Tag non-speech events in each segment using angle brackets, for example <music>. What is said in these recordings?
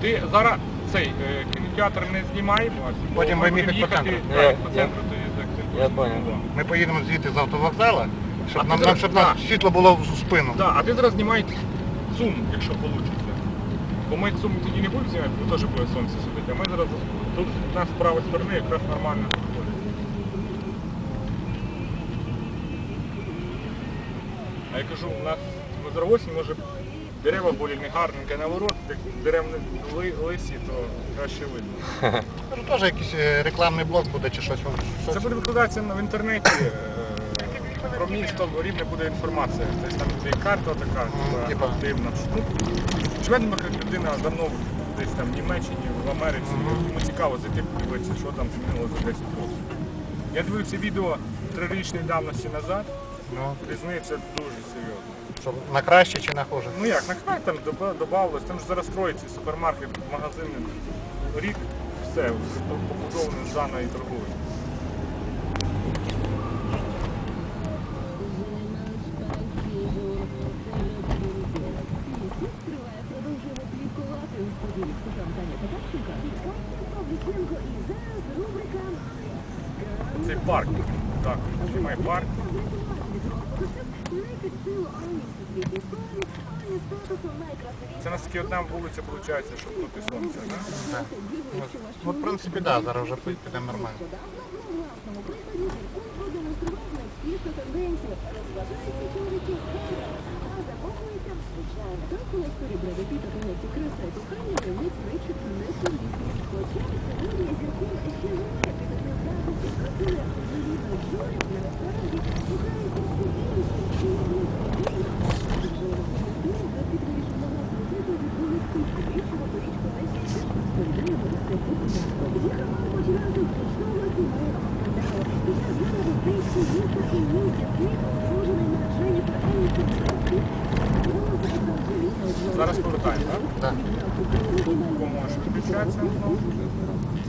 Ти зараз цей е, кінотеатр не знімай, бо Потім ви їхати по центру. так, по я- центру, то є так, я понял. Ми поїдемо звідти з автовокзала, щоб нам, нам, щоб нам світло було в спину. Да, а ти зараз знімай цум, якщо вийде. Бо ми цум тоді не будемо знімати, бо теж буде сонце сидить. А ми зараз тут у нас з правої сторони якраз нормально виходить. А я кажу, у нас на дорогосі може дерева були не гарненькі, а наоборот, як дерев лисі, то краще видно. <laughs> Може теж якийсь е, рекламний блок буде чи щось. щось. Це буде викладатися в інтернеті. е, Про місто рівня буде інформація. Тобто там буде карта така, типа, активна. Ну, Шведенберг як людина давно десь там в Німеччині, в Америці. Йому цікаво зайти подивитися, що там змінилося за 10 років. Я дивився відео трирічної давності назад, Ну, різниця дуже серйозна. Щоб на краще чи на хуже. Ну як, на край там доба- там ж зараз строїться супермаркет, магазин, рік, все, побудоване заново і торгують. Триває, продовжуємо слідкувати у студії Степан Таня Татарченка. Павліченко і зараз рубрика Цей парк, так, знімай парк. Це наскільки одна вулиця виходить, щоб проти сонце, да? Так. Ну, в принципі, так, да, зараз вже піде нормально. Продемонстрував. Розважається чоловіки Зараз повертаємо, так? Так. Поможеш підключатися знову.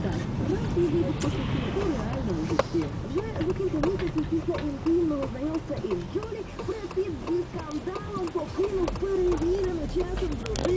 Так, знаєте, її розпочатку у реальному житті. Вже за кілька місяців після інтимного знайомства із Джолі Бред Піт зі скандалом покинув перевірену часом.